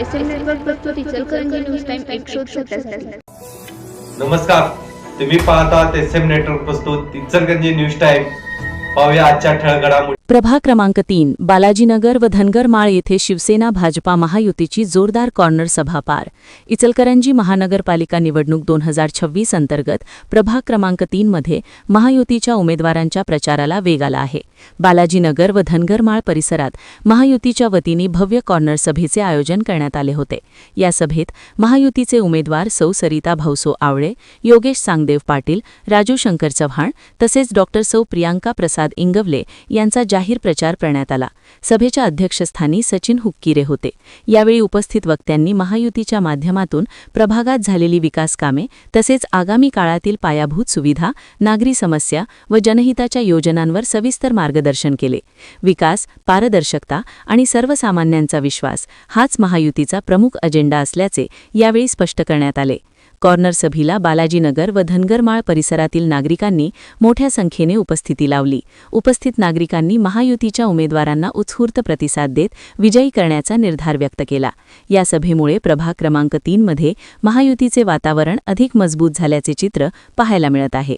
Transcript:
S M network प्रस्तुत Ichalkaranji news time एक शोध नमस्कार. तुम्ही पाहतात एस एम नेटवर्क प्रस्तुत इचलगंजी न्यूज टाइम पाहूया आजच्या ठळक घडामोडी. प्रभाग क्रमांक तीन बालाजीनगर व धनगरमाळ येथे शिवसेना भाजपा महायुतीची जोरदार कॉर्नर सभा पार. इचलकरंजी महानगरपालिका निवडणूक दोन हजार छव्वीस अंतर्गत प्रभाग क्रमांक तीनमध्ये महायुतीच्या उमेदवारांच्या प्रचाराला वेग आला आहे. बालाजीनगर व धनगरमाळ परिसरात महायुतीच्या वतीने भव्य कॉर्नर सभेचे आयोजन करण्यात आले होते. या सभेत महायुतीचे उमेदवार सौ सरिता भाऊसो आवळे योगेश सांगदेव पाटील राजू शंकर चव्हाण तसेच डॉक्टर सौ प्रियांका प्रसाद इंगवले यांचा जाहीर प्रचार करण्यात आला. सभेच्या अध्यक्षस्थानी सचिन हुक्किरे होते. यावेळी उपस्थित वक्त्यांनी महायुतीच्या माध्यमातून प्रभागात झालेली विकास कामे तसेच आगामी काळातील पायाभूत सुविधा नागरी समस्या व जनहिताच्या योजनांवर सविस्तर मार्गदर्शन केले. विकास पारदर्शकता आणि सर्वसामान्यांचा विश्वास हाच महायुतीचा प्रमुख अजेंडा असल्याचे यावेळी स्पष्ट करण्यात आले. कॉर्नर सभेला बालाजीनगर व धनगरमाळ परिसरातील नागरिकांनी मोठ्या संख्येने उपस्थिती लावली. उपस्थित नागरिकांनी महायुतीच्या उमेदवारांना उत्स्फूर्त प्रतिसाद देत विजयी करण्याचा निर्धार व्यक्त केला. या सभेमुळे प्रभाग क्रमांक तीनमध्ये महायुतीचे वातावरण अधिक मजबूत झाल्याचे चित्र पाहायला मिळत आहे.